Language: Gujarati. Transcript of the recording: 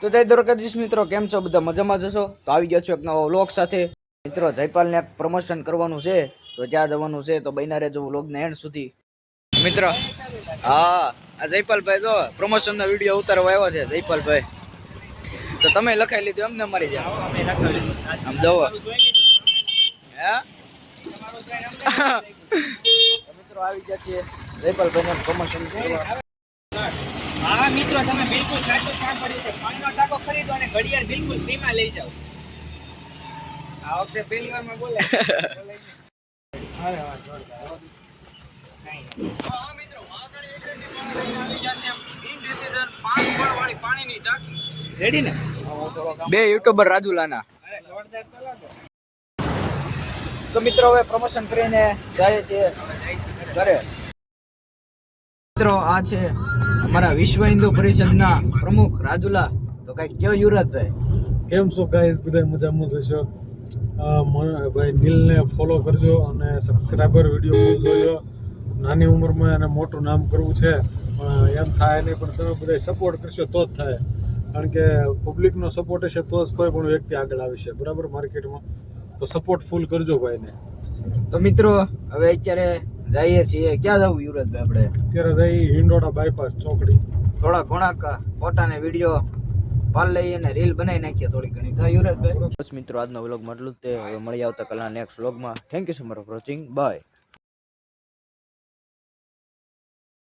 તો જય દ્વારકાધીશ મિત્રો, કેમ છો? બધા મજામાં જશો તો આવી ગયા છો એક નવો વ્લોગ સાથે. મિત્રો, જયપાલને પ્રમોશન કરવાનું છે. તો જ્યાં જવાનું છે, તો બન્યા રહેજો વ્લોગને એન્ડ સુધી. મિત્ર, હા, આ જયપાલભાઈ જો પ્રમોશનનો વીડિયો ઉતારવા આવ્યો છે, જયપાલભાઈ. તો તમે લખાઈ લીધું એમને મારી જાય આમ જવો. હે? મિત્રો, આવી ગયા છીએ. જયપાલભાઈને પ્રમોશન હા મિત્રો તમે બિલકુલ સાચું કામ કર્યું છે. પાણીનો ટાંકો ખરીદો અને ઘડિયાળ બિલકુલ ફ્રીમાં લઈ જાઓ. આ વખતે પહેલી વારમાં બોલે. અરે વાહ જોરદાર હા. મિત્રો વાગડ એજન્સી દ્વારા લઈને આવી ગયા છે ઇનડિસિઝન પાંચ વાળી પાણીની ટાંકી. રેડી ને? બે યુટ્યુબર રાજુલાના. તો મિત્રો હવે પ્રમોશન કરીને જાય છે ઘરે. મિત્રો આ છે અમારા વિશ્વ હિન્દુ પરિષદના પ્રમુખ રાજુલા તો કઈ કયો યુવરાજભાઈ કેમ છો ગાઈસ બધા મજામાં જશો ભાઈ નીલને ફોલો કરજો અને સબસ્ક્રાઈબર વીડિયો જોજો. નાની ઉંમરમાં એને મોટું નામ કરવું છે પણ એમ થાય નહીં પણ તમે બધા સપોર્ટ કરશો તો જ થાય. કારણ કે પબ્લિકનો સપોર્ટ હશે તો જ કોઈ પણ વ્યક્તિ આગળ આવશે બરાબર? માર્કેટમાં તો સપોર્ટ ફૂલ કરજો ભાઈને. તો મિત્રો હવે અત્યારે જઈએ છીએ. ક્યાં જવું યુવરાજભાઈ આપણે? અત્યારે જઈ હિંડોડા બાયપાસ ચોકડી. થોડા ઘણા ફોટા ને વીડિયો પાલ લઈએ અને રીલ બનાવી નાખીએ થોડી ઘણી. તો યુવરાજભાઈ બસ મિત્રો આજનો વ્લોગ મળ્યું જ તે. હવે મળી આવતા કલા નેક્સ્ટ વ્લોગમાં thank you so much for watching bye